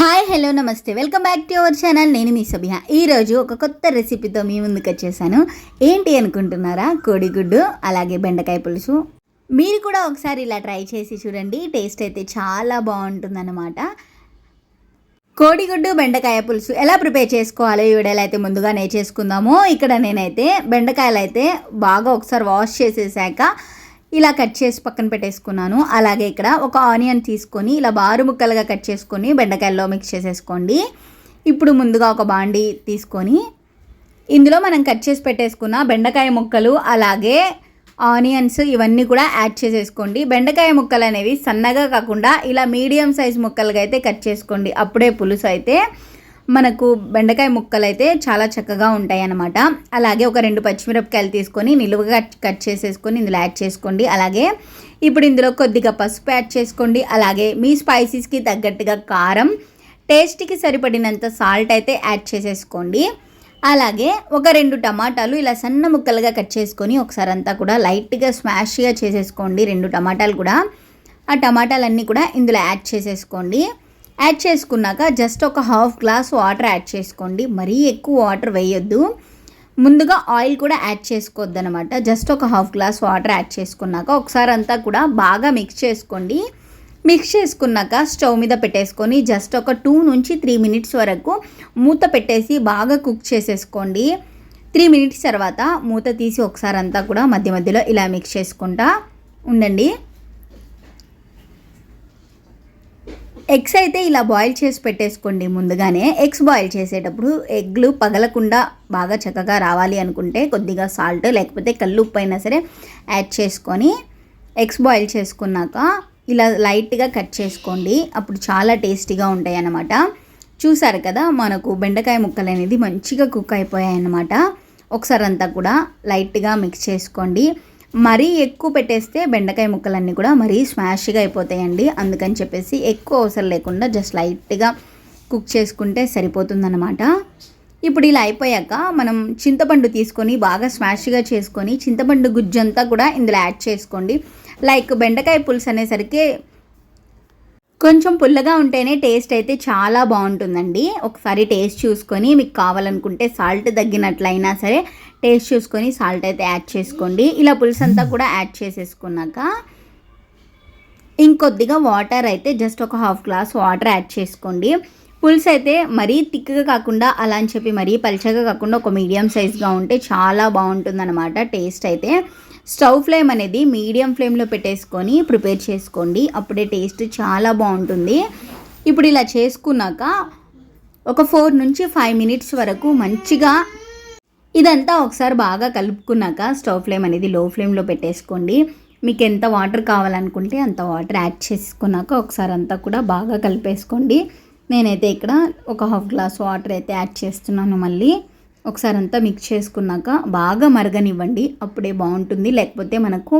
Hi hello నమస్తే. Welcome back to our channel. నేను మీ సభ్య ఈరోజు ఒక కొత్త రెసిపీతో మీ ముందుకు వచ్చేసాను. ఏంటి అనుకుంటున్నారా? కోడిగుడ్డు అలాగే బెండకాయ పులుసు. మీరు కూడా ఒకసారి ఇలా ట్రై చేసి చూడండి. టేస్ట్ అయితే చాలా బాగుంటుందన్నమాట. కోడిగుడ్డు బెండకాయ పులుసు ఎలా ప్రిపేర్ చేసుకోవాలో ఈ వీడియోలో అయితే ముందుగా నేర్చేసుకుందాము ఇక్కడ నేనైతే బెండకాయలు అయితే బాగా ఒకసారి వాష్ చేసేసాక ఇలా కట్ చేసి పక్కన పెట్టేసుకున్నాను. అలాగే ఇక్కడ ఒక ఆనియన్ తీసుకొని ఇలా బారు ముక్కలుగా కట్ చేసుకొని బెండకాయల్లో మిక్స్ చేసేసుకోండి. ఇప్పుడు ముందుగా ఒక బాండి తీసుకొని ఇందులో మనం కట్ చేసి పెట్టేసుకున్న బెండకాయ ముక్కలు అలాగే ఆనియన్స్ ఇవన్నీ కూడా యాడ్ చేసేసుకోండి. బెండకాయ ముక్కలు అనేవి సన్నగా కాకుండా ఇలా మీడియం సైజ్ ముక్కలుగా అయితే కట్ చేసుకోండి. అప్పుడే పులుసు అయితే మనకు బెండకాయ ముక్కలు అయితే చాలా చక్కగా ఉంటాయి అన్నమాట అలాగే ఒక రెండు పచ్చిమిరపకాయలు తీసుకొని నిలువుగా కట్ చేసేసుకొని ఇందులో యాడ్ చేసుకోండి. అలాగే ఇప్పుడు ఇందులో కొద్దిగా పసుపు యాడ్ చేసుకోండి. అలాగే మీ స్పైసీస్కి తగ్గట్టుగా కారం టేస్ట్కి సరిపడినంత సాల్ట్ అయితే యాడ్ చేసేసుకోండి. అలాగే ఒక రెండు టమాటాలు ఇలా సన్న ముక్కలుగా కట్ చేసుకొని ఒకసారి అంతా కూడా లైట్గా స్మాష్గా చేసేసుకోండి. రెండు టమాటాలు కూడా. ఆ టమాటాలన్నీ కూడా ఇందులో యాడ్ చేసేసుకోండి. యాడ్ చేసుకున్నాక జస్ట్ ఒక హాఫ్ గ్లాస్ వాటర్ యాడ్ చేసుకోండి. మరీ ఎక్కువ వాటర్ వేయొద్దు. ముందుగా ఆయిల్ కూడా యాడ్ చేసుకోవద్దు అనమాట జస్ట్ ఒక హాఫ్ గ్లాస్ వాటర్ యాడ్ చేసుకున్నాక ఒకసారి అంతా కూడా బాగా మిక్స్ చేసుకోండి. మిక్స్ చేసుకున్నాక స్టవ్ మీద పెట్టేసుకొని జస్ట్ ఒక టూ నుంచి త్రీ మినిట్స్ వరకు మూత పెట్టేసి బాగా కుక్ చేసేసుకోండి. త్రీ మినిట్స్ తర్వాత మూత తీసి ఒకసారి అంతా కూడా మధ్య మధ్యలో ఇలా మిక్స్ చేసుకుంటా ఉండండి. ఎగ్స్ అయితే ఇలా బాయిల్ చేసి పెట్టేసుకోండి ముందుగానే. ఎగ్స్ బాయిల్ చేసేటప్పుడు ఎగ్లు పగలకుండా బాగా చక్కగా రావాలి అనుకుంటే కొద్దిగా సాల్ట్ లేకపోతే కళ్ళు ఉప్పు అయినా సరే యాడ్ చేసుకొని ఎగ్స్ బాయిల్ చేసుకున్నాక ఇలా లైట్గా కట్ చేసుకోండి. అప్పుడు చాలా టేస్టీగా ఉంటాయి అన్నమాట చూసారు కదా మనకు బెండకాయ ముక్కలు అనేది మంచిగా కుక్ అయిపోయాయి అన్నమాట ఒకసారి అంతా కూడా లైట్గా మిక్స్ చేసుకోండి. మరీ ఎక్కువ పెట్టేస్తే బెండకాయ ముక్కలన్నీ కూడా మరీ స్మాష్గా అయిపోతాయండి. అందుకని చెప్పేసి ఎక్కువ అవసరం లేకుండా జస్ట్ లైట్గా కుక్ చేసుకుంటే సరిపోతుందన్నమాట. ఇప్పుడు ఇలా అయిపోయాక మనం చింతపండు తీసుకొని బాగా స్మాష్గా చేసుకొని చింతపండు గుజ్జంతా కూడా ఇందులో యాడ్ చేసుకోండి. లైక్ బెండకాయ పులుసు అనేసరికి కొంచెం పుల్లగా ఉంటేనే టేస్ట్ అయితే చాలా బాగుంటుందండి. ఒకసారి టేస్ట్ చూసుకొని మీకు కావాలనుకుంటే సాల్ట్ తగ్గినట్లయినా సరే టేస్ట్ చూసుకొని సాల్ట్ అయితే యాడ్ చేసుకోండి. ఇలా పులుసు అంతా కూడా యాడ్ చేసేసుకున్నాక ఇంకొద్దిగా వాటర్ అయితే జస్ట్ ఒక హాఫ్ గ్లాస్ వాటర్ యాడ్ చేసుకోండి. పులుసు అయితే మరీ థిక్గా కాకుండా అలా అని చెప్పి మరీ పలిచగా కాకుండా ఒక మీడియం సైజ్గా ఉంటే చాలా బాగుంటుందన్నమాట టేస్ట్ అయితే. స్టవ్ ఫ్లేమ్ అనేది మీడియం ఫ్లేమ్లో పెట్టేసుకొని ప్రిపేర్ చేసుకోండి. అప్పుడే టేస్ట్ చాలా బాగుంటుంది. ఇప్పుడు ఇలా చేసుకున్నాక ఒక ఫోర్ నుంచి ఫైవ్ మినిట్స్ వరకు మంచిగా ఇదంతా ఒకసారి బాగా కలుపుకున్నాక స్టవ్ ఫ్లేమ్ అనేది లో ఫ్లేమ్లో పెట్టేసుకోండి. మీకు ఎంత వాటర్ కావాలనుకుంటే అంత వాటర్ యాడ్ చేసుకున్నాక ఒకసారి అంతా కూడా బాగా కలిపేసుకోండి. నేనైతే ఇక్కడ ఒక హాఫ్ గ్లాస్ వాటర్ అయితే యాడ్ చేస్తున్నాను మళ్ళీ. ఒకసారి అంతా మిక్స్ చేసుకున్నాక బాగా మరగనివ్వండి అప్పుడే బాగుంటుంది. లేకపోతే మనకు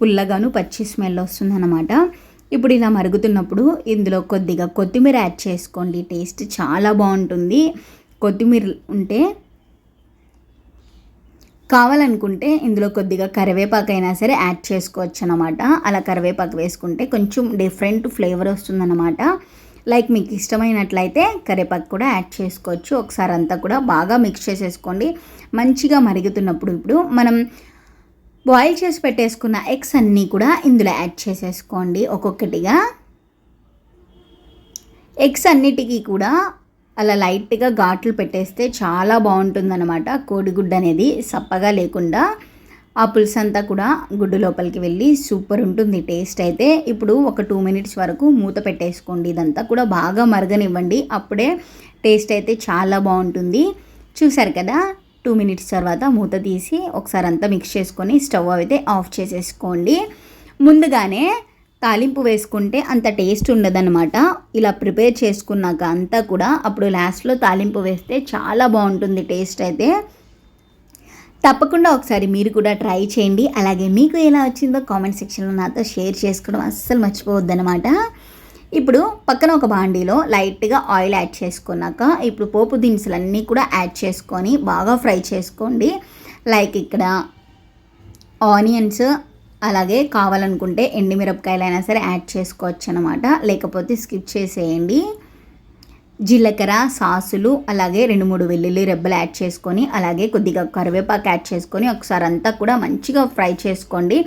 పుల్లగాను పచ్చి స్మెల్ వస్తుందన్నమాట. ఇప్పుడు ఇలా మరుగుతున్నప్పుడు ఇందులో కొద్దిగా కొత్తిమీర యాడ్ చేసుకోండి. టేస్ట్ చాలా బాగుంటుంది. కొత్తిమీర ఉంటే కావాలనుకుంటే ఇందులో కొద్దిగా కరివేపాకు అయినా సరే యాడ్ చేసుకోవచ్చు అనమాట అలా కరివేపాకు వేసుకుంటే కొంచెం డిఫరెంట్ ఫ్లేవర్ వస్తుందన్నమాట. లైక్ మీకు ఇష్టమైనట్లయితే కరివేపాకు కూడా యాడ్ చేసుకోవచ్చు. ఒకసారి అంతా కూడా బాగా మిక్స్ చేసేసుకోండి. మంచిగా మరుగుతున్నప్పుడు ఇప్పుడు మనం బాయిల్ చేసి పెట్టేసుకున్న ఎగ్స్ అన్నీ కూడా ఇందులో యాడ్ చేసేసుకోండి. ఒక్కొక్కటిగా ఎగ్స్ అన్నిటికీ కూడా అలా లైట్గా ఘాట్లు పెట్టేస్తే చాలా బాగుంటుందన్నమాట. కోడిగుడ్డు అనేది సప్పగా లేకుండా ఆ పులుసు అంతా కూడా గుడ్డు లోపలికి వెళ్ళి సూపర్ ఉంటుంది టేస్ట్ అయితే. ఇప్పుడు ఒక టూ మినిట్స్ వరకు మూత పెట్టేసుకోండి ఇదంతా కూడా బాగా మరగనివ్వండి. అప్పుడే టేస్ట్ అయితే చాలా బాగుంటుంది. చూసారు కదా టూ మినిట్స్ తర్వాత మూత తీసి ఒకసారి అంతా మిక్స్ చేసుకొని స్టవ్ అయితే ఆఫ్ చేసేసుకోండి. ముందుగానే తాలింపు వేసుకుంటే అంత టేస్ట్ ఉండదన్నమాట. ఇలా ప్రిపేర్ చేసుకున్నాక అంతా కూడా అప్పుడు లాస్ట్లో తాలింపు వేస్తే చాలా బాగుంటుంది టేస్ట్ అయితే. తప్పకుండా ఒకసారి మీరు కూడా ట్రై చేయండి. అలాగే మీకు ఎలా వచ్చిందో కామెంట్ సెక్షన్లో నాతో షేర్ చేసుకోవడం అస్సలు మర్చిపోవద్దనమాట ఇప్పుడు పక్కన ఒక బాండీలో లైట్గా ఆయిల్ యాడ్ చేసుకున్నాక ఇప్పుడు పోపు దినుసులన్నీ కూడా యాడ్ చేసుకొని బాగా ఫ్రై చేసుకోండి. లైక్ ఇక్కడ ఆనియన్స్ అలాగే కావాలనుకుంటే ఎండిమిరపకాయలైనా సరే యాడ్ చేసుకోవచ్చు అనమాట లేకపోతే స్కిప్ చేసేయండి. జీలకర్ర సాసులు అలాగే రెండు మూడు వెల్లుల్లి రెబ్బలు యాడ్ చేసుకొని అలాగే కొద్దిగా కరివేపాకు యాడ్ చేసుకొని ఒకసారి అంతా కూడా మంచిగా ఫ్రై చేసుకోండి.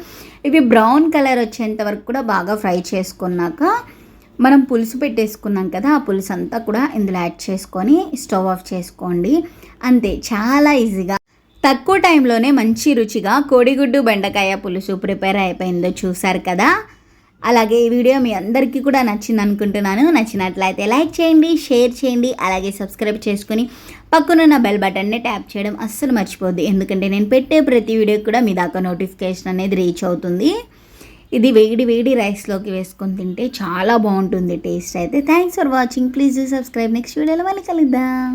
ఇవి బ్రౌన్ కలర్ వచ్చేంత వరకు కూడా బాగా ఫ్రై చేసుకున్నాక మనం పులుసు పెట్టేసుకున్నాం కదా ఆ పులుసు అంతా కూడా ఇందులో యాడ్ చేసుకొని స్టవ్ ఆఫ్ చేసుకోండి. అంతే చాలా ఈజీగా. తక్కువ టైంలోనే మంచి రుచిగా కోడిగుడ్డు బెండకాయ పులుసు ప్రిపేర్ అయిపోయిందో చూసారు కదా? అలాగే ఈ వీడియో మీ అందరికీ కూడా నచ్చింది అనుకుంటున్నాను. నచ్చినట్లయితే లైక్ చేయండి షేర్ చేయండి అలాగే సబ్స్క్రైబ్ చేసుకుని పక్కనున్న బెల్ బటన్ని ట్యాప్ చేయడం అస్సలు మర్చిపోద్ది ఎందుకంటే నేను పెట్టే ప్రతి వీడియో కూడా మీ దాకా నోటిఫికేషన్ అనేది రీచ్ అవుతుంది. ఇది వేడి వేడి రైస్లోకి వేసుకొని తింటే చాలా బాగుంటుంది టేస్ట్ అయితే. Thanks for watching. Please subscribe. Next వీడియోలో మళ్ళీ కలుద్దాం.